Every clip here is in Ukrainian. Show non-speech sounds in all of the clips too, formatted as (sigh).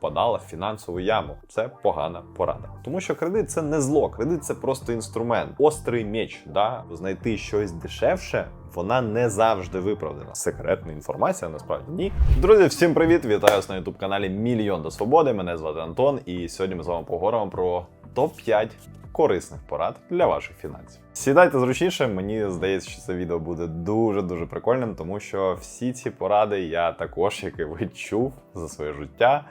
попадала в фінансову яму. Це погана порада. Тому що кредит це не зло, кредит це просто інструмент, острий меч. Да? Знайти щось дешевше. Вона не завжди виправдана. Секретна інформація, насправді ні. Друзі, всім привіт! Вітаю вас на ютуб каналі Мільйон до Свободи. Мене звати Антон, і сьогодні ми з вами поговоримо про топ-5 корисних порад для ваших фінансів. Сідайте зручніше, мені здається, що це відео буде дуже-дуже прикольним, тому що всі ці поради я також, як і ви чув за своє життя.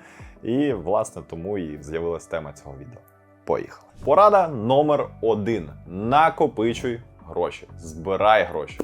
І, власне, тому і з'явилась тема цього відео. Поїхали. Порада номер один: накопичуй гроші, збирай гроші.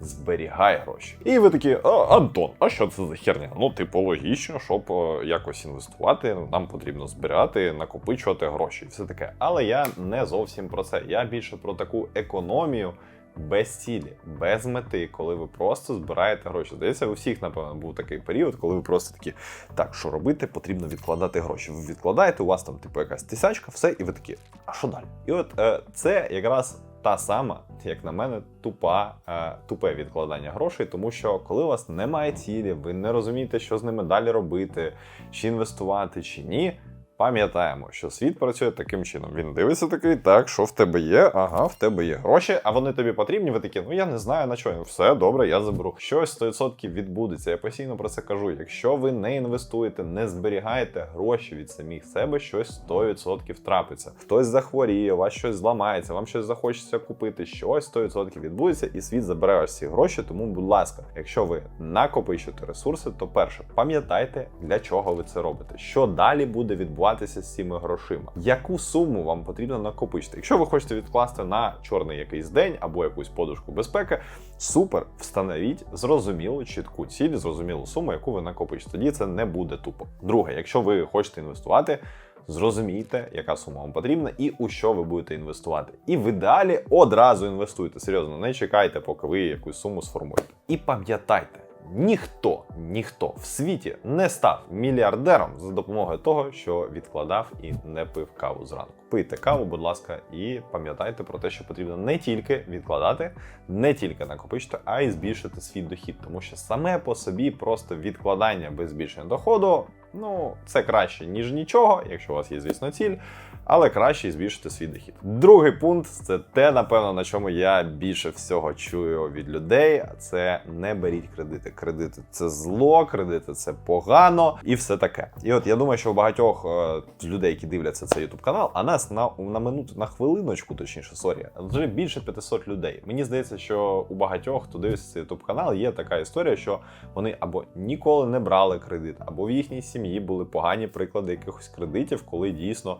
Зберігай гроші. І ви такі, «А, Антон, а що це за херня? Ну, типу, логічно, щоб е, якось інвестувати, нам потрібно збирати, накопичувати гроші і все таке. Але я не зовсім про це. Я більше про таку економію без цілі, без мети, коли ви просто збираєте гроші. Здається, у всіх, напевно, був такий період, коли ви просто такі, так, що робити, потрібно відкладати гроші. Ви відкладаєте, у вас там, типу, якась тисячка, все, і ви такі, а що далі? І от е, це якраз та сама, як на мене, тупа, е, тупе відкладання грошей, тому що коли у вас немає цілі, ви не розумієте, що з ними далі робити, чи інвестувати, чи ні. Пам'ятаємо, що світ працює таким чином. Він дивиться такий, так, що в тебе є? Ага, в тебе є гроші, а вони тобі потрібні. Ви такі, ну я не знаю на що. Все добре, я заберу. Щось 100% відбудеться. Я постійно про це кажу. Якщо ви не інвестуєте, не зберігаєте гроші від самих себе, щось 100% трапиться. Хтось захворіє, у вас щось зламається, вам щось захочеться купити, щось 100% відбудеться, і світ забере ось ці гроші. Тому, будь ласка, якщо ви накопичуєте ресурси, то перше, пам'ятайте, для чого ви це робите. Що далі буде відбуватися з цими грошима? Яку суму вам потрібно накопичити? Якщо ви хочете відкласти на чорний якийсь день або якусь подушку безпеки, супер, встановіть зрозумілу чітку ціль, зрозумілу суму, яку ви накопичите. Тоді це не буде тупо. Друге, якщо ви хочете інвестувати. Зрозумійте, яка сума вам потрібна і у що ви будете інвестувати. І в ідеалі одразу інвестуйте. Серйозно, не чекайте, поки ви якусь суму сформуєте. І пам'ятайте, ніхто, ніхто в світі не став мільярдером за допомогою того, що відкладав і не пив каву зранку. Пийте каву, будь ласка, і пам'ятайте про те, що потрібно не тільки відкладати, не тільки накопичити, а й збільшити свій дохід, тому що саме по собі просто відкладання без збільшення доходу. Ну, це краще, ніж нічого, якщо у вас є, звісно, ціль, але краще збільшити свій дохід. Другий пункт це те, напевно, на чому я більше всього чую від людей. Це не беріть кредити. Кредити це зло, кредити це погано і все таке. І от я думаю, що у багатьох е, людей, які дивляться цей ютуб канал, а нас на, на минуту на хвилиночку, точніше, сорі, вже більше 500 людей. Мені здається, що у багатьох, хто дивиться цей ютуб канал, є така історія, що вони або ніколи не брали кредит, або в їхній сім'ї були погані приклади якихось кредитів, коли дійсно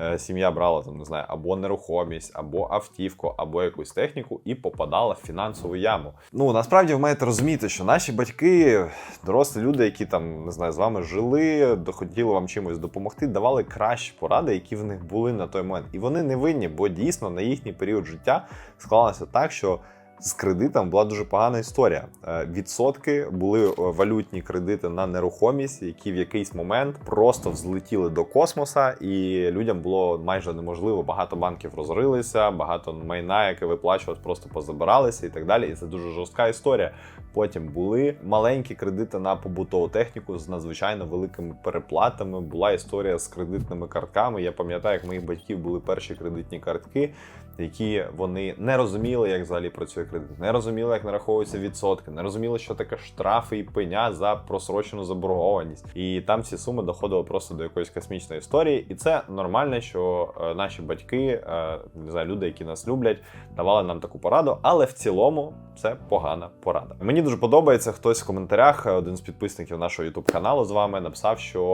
е, сім'я брала там, не знаю, або нерухомість, або автівку, або якусь техніку і попадала в фінансову яму. Ну насправді ви маєте розуміти, що наші батьки, дорослі люди, які там не знаю, з вами жили, хотіли вам чимось допомогти, давали кращі поради, які в них були на той момент. І вони не винні, бо дійсно на їхній період життя склалося так, що. З кредитом була дуже погана історія. Е, Відсотки були е, валютні кредити на нерухомість, які в якийсь момент просто взлетіли до космоса, і людям було майже неможливо. Багато банків розорилися, багато майна, яке виплачувалось, просто позабиралися і так далі. І це дуже жорстка історія. Потім були маленькі кредити на побутову техніку з надзвичайно великими переплатами. Була історія з кредитними картками. Я пам'ятаю, як моїх батьків були перші кредитні картки, які вони не розуміли, як взагалі працює кредит, не розуміли, як нараховуються відсотки, не розуміли, що таке штрафи і пеня за просрочену заборгованість. І там ці суми доходили просто до якоїсь космічної історії. І це нормально, що е, наші батьки, е, не знаю, люди, які нас люблять, давали нам таку пораду, але в цілому це погана порада. Мені дуже подобається хтось в коментарях, е, один з підписників нашого youtube каналу з вами написав, що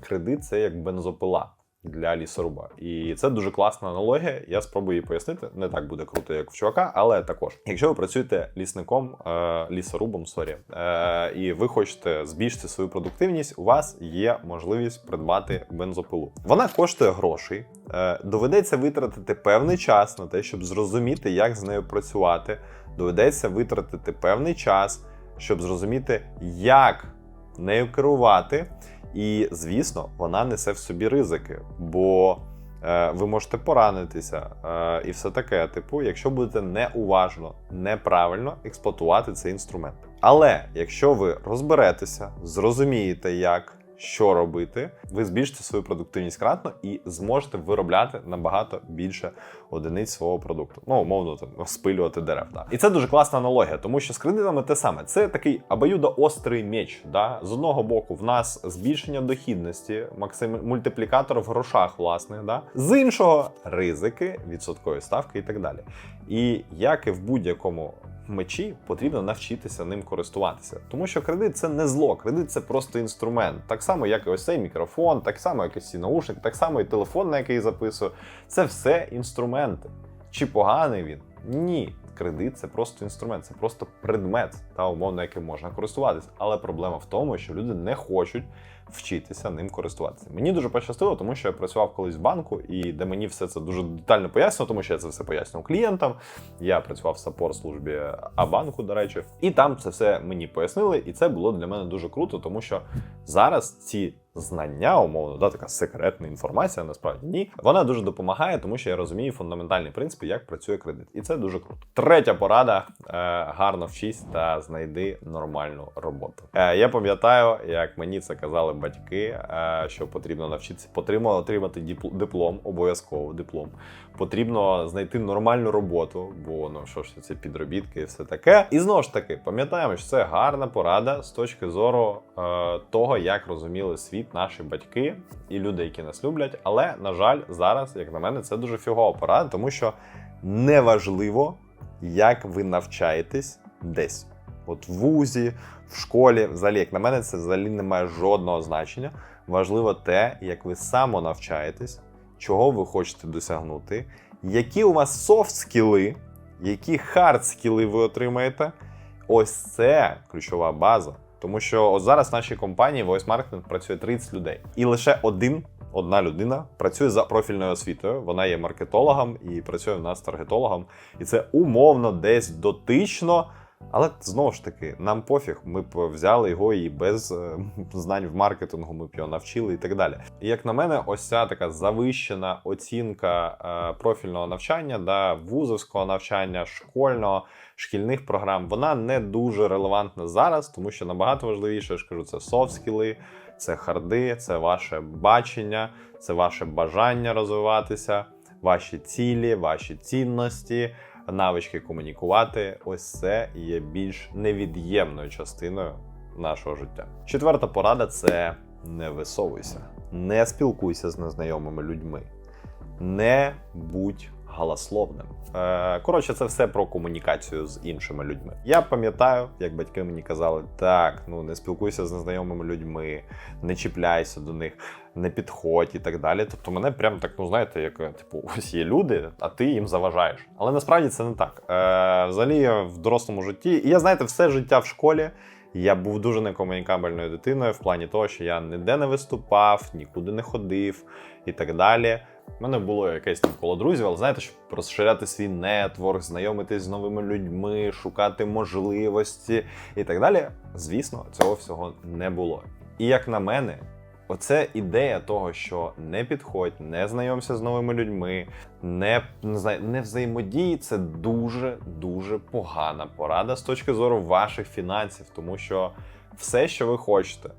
кредит це як бензопила. Для лісоруба, і це дуже класна аналогія. Я спробую її пояснити. Не так буде круто, як в чувака, але також, якщо ви працюєте лісником, е, лісорубом, сорі, е, і ви хочете збільшити свою продуктивність, у вас є можливість придбати бензопилу. Вона коштує грошей. Е, доведеться витратити певний час на те, щоб зрозуміти, як з нею працювати. Доведеться витратити певний час, щоб зрозуміти, як нею керувати. І, звісно, вона несе в собі ризики, бо е, ви можете поранитися е, і все таке. Типу, якщо будете неуважно, неправильно експлуатувати цей інструмент. Але якщо ви розберетеся, зрозумієте, як що робити, ви збільшите свою продуктивність кратно і зможете виробляти набагато більше одиниць свого продукту. Ну, умовно, там спилювати дерев. Да. І це дуже класна аналогія, тому що з кредитами те саме. Це такий обоюдоострий меч. Да? З одного боку, в нас збільшення дохідності, максим... мультиплікатор в грошах, власне, да? з іншого ризики, відсоткові ставки і так далі. І як і в будь-якому мечі потрібно навчитися ним користуватися, тому що кредит це не зло, кредит це просто інструмент. Так само, як і ось цей мікрофон, так само, як і ці наушник, так само і телефон, на який записую. Це все інструменти. Чи поганий він? Ні. Кредит це просто інструмент, це просто предмет, та умовно, яким можна користуватися. Але проблема в тому, що люди не хочуть вчитися ним користуватися. Мені дуже пощастило, тому що я працював колись в банку, і де мені все це дуже детально пояснило, тому що я це все пояснював клієнтам. Я працював в саппорт службі Абанку, до речі, і там це все мені пояснили, і це було для мене дуже круто, тому що зараз ці. Знання, умовно, да, така секретна інформація, насправді ні. Вона дуже допомагає, тому що я розумію фундаментальні принципи, як працює кредит. І це дуже круто. Третя порада: е, гарно вчись та знайди нормальну роботу. Е, я пам'ятаю, як мені це казали батьки, е, що потрібно навчитися потрібно отримати диплом, обов'язково диплом. Потрібно знайти нормальну роботу, бо ну що ж це підробітки і все таке. І знову ж таки, пам'ятаємо, що це гарна порада з точки зору е, того, як розуміли світ наші батьки і люди, які нас люблять. Але на жаль, зараз, як на мене, це дуже фігова порада, тому що неважливо, як ви навчаєтесь десь. От в вузі, в школі, взагалі, як на мене, це взагалі не має жодного значення. Важливо те, як ви самонавчаєтесь, чого ви хочете досягнути, які у вас софт скіли, які хард скіли ви отримаєте. Ось це ключова база. Тому що от зараз в нашій компанії Voice Marketing працює 30 людей, і лише один. Одна людина працює за профільною освітою. Вона є маркетологом і працює в нас таргетологом. І це умовно десь дотично. Але знову ж таки, нам пофіг. Ми б взяли його і без е, знань в маркетингу, ми б його навчили і так далі. І як на мене, ось ця така завищена оцінка е, профільного навчання, да, вузовського навчання, школьного, шкільних програм, вона не дуже релевантна зараз, тому що набагато важливіше, я ж кажу, це софт-скіли, це харди, це ваше бачення, це ваше бажання розвиватися, ваші цілі, ваші цінності навички комунікувати, ось це є більш невід'ємною частиною нашого життя. Четверта порада це не висовуйся, не спілкуйся з незнайомими людьми, не будь галасловним. Е, коротше, це все про комунікацію з іншими людьми. Я пам'ятаю, як батьки мені казали, так, ну не спілкуйся з незнайомими людьми, не чіпляйся до них, не підходь і так далі. Тобто мене прям так, ну знаєте, як типу, (laughs) ось є люди, а ти їм заважаєш. Але насправді це не так. Е, взагалі, я в дорослому житті, і я знаєте, все життя в школі. Я був дуже некомунікабельною дитиною в плані того, що я ніде не виступав, нікуди не ходив і так далі. У мене було якесь там коло друзів, але знаєте, щоб розширяти свій нетворк, знайомитись з новими людьми, шукати можливості і так далі. Звісно, цього всього не було. І як на мене, оце ідея того, що не підходь, не знайомся з новими людьми, не, не, взаємодій, це дуже дуже погана порада з точки зору ваших фінансів, тому що все, що ви хочете,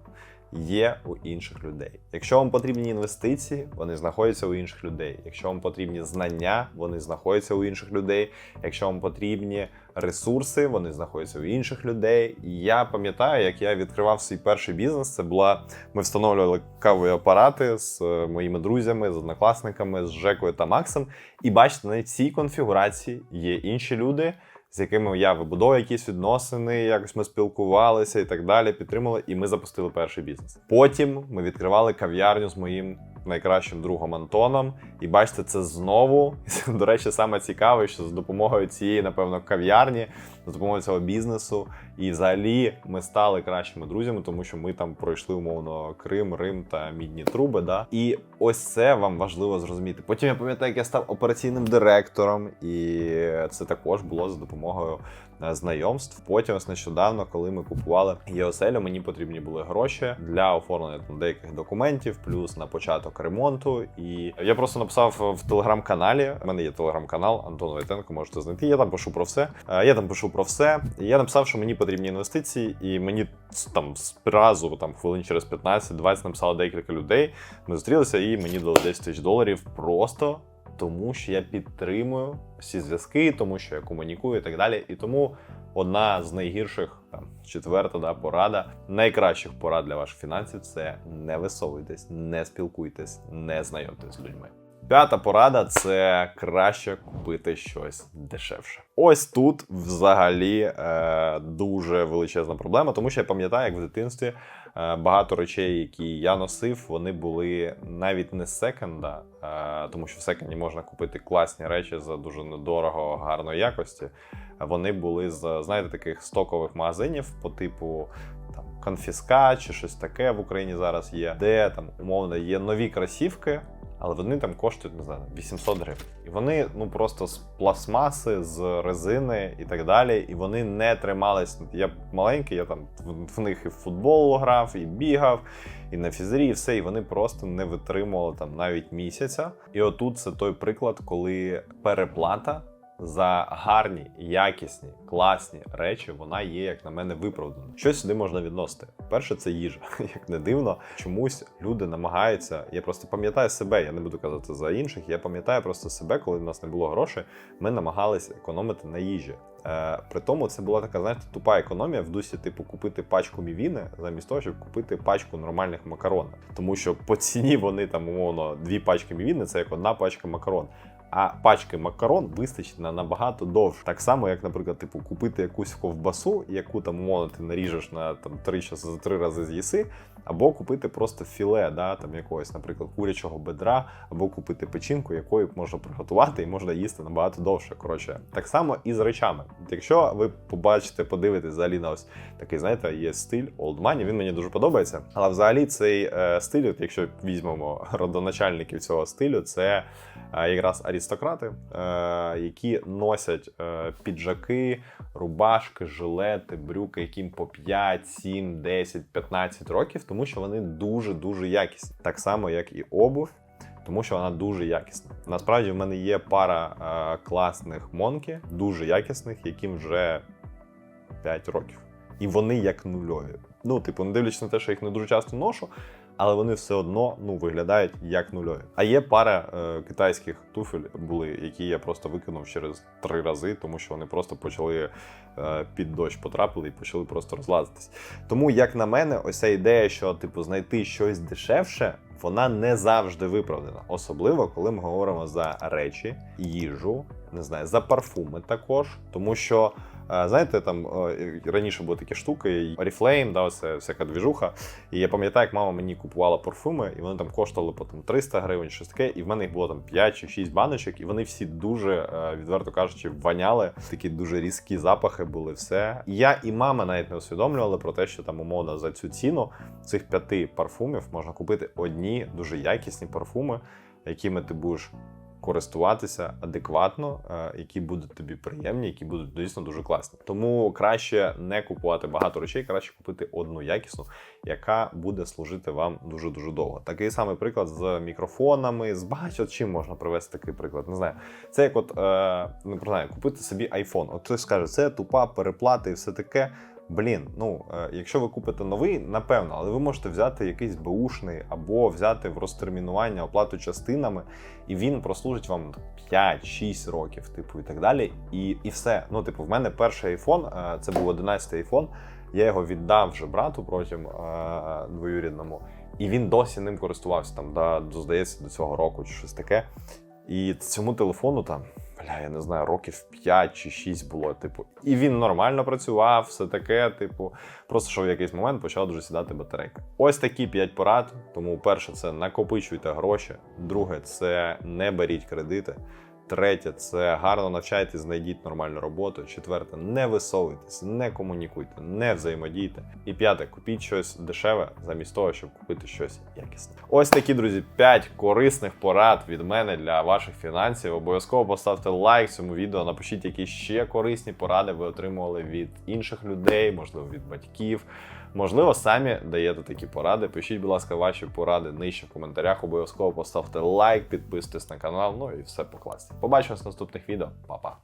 є у інших людей. Якщо вам потрібні інвестиції, вони знаходяться у інших людей. Якщо вам потрібні знання, вони знаходяться у інших людей. Якщо вам потрібні ресурси, вони знаходяться у інших людей. І я пам'ятаю, як я відкривав свій перший бізнес. Це була ми встановлювали кавові апарати з е, моїми друзями, з однокласниками, з Жекою та Максом. І бачите, на цій конфігурації є інші люди з якими я вибудовував якісь відносини, якось ми спілкувалися і так далі. Підтримали, і ми запустили перший бізнес. Потім ми відкривали кав'ярню з моїм найкращим другом Антоном. І бачите, це знову (laughs) до речі, саме цікаве, що з допомогою цієї, напевно, кав'ярні, за допомогою цього бізнесу, і взагалі ми стали кращими друзями, тому що ми там пройшли умовно Крим, Рим та мідні труби. Да, і ось це вам важливо зрозуміти. Потім я пам'ятаю, як я став операційним директором, і це також було за допомогою знайомств. Потім ось нещодавно, коли ми купували ЄОСЕЛю, мені потрібні були гроші для оформлення там деяких документів, плюс на початок ремонту. І я просто написав в телеграм-каналі. У мене є телеграм-канал Антон Войтенко, можете знайти. Я там пишу про все. Е, Я там пишу про все. І я написав, що мені потрібні інвестиції, і мені там зразу там хвилин через 15-20 написало декілька людей. Ми зустрілися, і мені дали 10 тисяч доларів просто тому, що я підтримую всі зв'язки, тому що я комунікую і так далі. І тому одна з найгірших, там четверта да, порада, найкращих порад для ваших фінансів це не висовуйтесь, не спілкуйтесь, не знайомтесь з людьми. П'ята порада це краще купити щось дешевше. Ось тут взагалі е, дуже величезна проблема, тому що я пам'ятаю, як в дитинстві багато речей, які я носив, вони були навіть не з секонда, е, тому що в секонді можна купити класні речі за дуже недорого, гарної якості. Вони були з знаєте таких стокових магазинів по типу там конфіска чи щось таке в Україні зараз є, де там умовно є нові кросівки, але вони там коштують не знаю 800 гривень. І вони ну просто з пластмаси, з резини і так далі. І вони не тримались. Я маленький, я там в- них і в футбол грав, і бігав, і на фізрі, і все. І вони просто не витримували там навіть місяця. І отут це той приклад, коли переплата. За гарні, якісні, класні речі вона є, як на мене, виправдана. Що сюди можна відносити? Перше, це їжа. (laughs) Як не дивно, чомусь люди намагаються. Я просто пам'ятаю себе, я не буду казати за інших. Я пам'ятаю просто себе, коли в нас не було грошей. Ми намагалися економити на їжі. Е, при тому це була така, знаєте, тупа економія в дусі, типу, купити пачку мівіни замість того, щоб купити пачку нормальних макарон. Тому що по ціні вони там умовно дві пачки мівіни, це як одна пачка макарон. А пачки макарон вистачить на набагато довше. Так само, як, наприклад, типу, купити якусь ковбасу, яку там умовно ти наріжеш на там три часи за три рази з'їси, або купити просто філе, да, там якогось, наприклад, курячого бедра, або купити печінку, якою можна приготувати і можна їсти набагато довше. Коротше, так само і з речами. Якщо ви побачите, подивитесь взагалі на ось такий, знаєте, є стиль Old Money, він мені дуже подобається. Але взагалі цей е, стиль, от якщо візьмемо (laughs) родоначальників цього стилю, це е, якраз аристократи, е, які носять е, піджаки, рубашки, жилети, брюки, яким по 5, 7, 10, 15 років, тому що вони дуже дуже якісні, так само як і обув. Тому що вона дуже якісна. Насправді в мене є пара е, класних монки, дуже якісних, яким вже 5 років. І вони як нульові. Ну, типу, не дивлячись на те, що їх не дуже часто ношу, але вони все одно ну, виглядають як нульові. А є пара е, китайських туфель були, які я просто викинув через три рази, тому що вони просто почали е, під дощ потрапили і почали просто розлазитись. Тому, як на мене, ось ця ідея, що типу знайти щось дешевше, вона не завжди виправдана, особливо коли ми говоримо за речі, їжу, не знаю, за парфуми також, тому що. Знаєте, там раніше були такі штуки, Oriflame, да, це всяка двіжуха. І я пам'ятаю, як мама мені купувала парфуми, і вони там коштували по там 300 гривень, щось таке, і в мене їх було там 5 чи 6 баночок, і вони всі дуже, е, відверто кажучи, воняли. Такі дуже різкі запахи були все. І я і мама навіть не усвідомлювали про те, що там умовно за цю ціну цих п'яти парфумів можна купити одні дуже якісні парфуми, якими ти будеш користуватися адекватно, е, які будуть тобі приємні, які будуть дійсно дуже класні. Тому краще не купувати багато речей, краще купити одну якісну, яка буде служити вам дуже дуже довго. Такий самий приклад з мікрофонами, з багато чим можна привести такий приклад. Не знаю. Це як, от е, не знаю, купити собі iPhone. От хтось скаже, це тупа переплата і все таке. Блін, ну е, якщо ви купите новий, напевно, але ви можете взяти якийсь беушний або взяти в розтермінування оплату частинами, і він прослужить вам 5-6 років, типу, і так далі. І, і все. Ну, типу, в мене перший iPhone, е, це був 11-й iPhone, я його віддав вже брату протягом е, двоюрідному, і він досі ним користувався там, да, здається, до цього року чи щось таке. І цьому телефону там, бля, я не знаю, років 5 чи 6 було, типу, і він нормально працював, все таке, типу, просто що в якийсь момент почала дуже сідати батарейка. Ось такі 5 порад. Тому перше, це накопичуйте гроші. Друге, це не беріть кредити. Третє це гарно навчайтесь, знайдіть нормальну роботу. Четверте, не висовуйтесь, не комунікуйте, не взаємодійте. І п'яте, купіть щось дешеве замість того, щоб купити щось якісне. Ось такі, друзі, 5 корисних порад від мене для ваших фінансів. Обов'язково поставте лайк цьому відео. Напишіть, які ще корисні поради ви отримували від інших людей, можливо, від батьків. Можливо, самі даєте такі поради. Пишіть, будь ласка, ваші поради нижче в коментарях. Обов'язково поставте лайк, підписуйтесь на канал. Ну і все по класі. Побачимось в наступних відео. Па-па!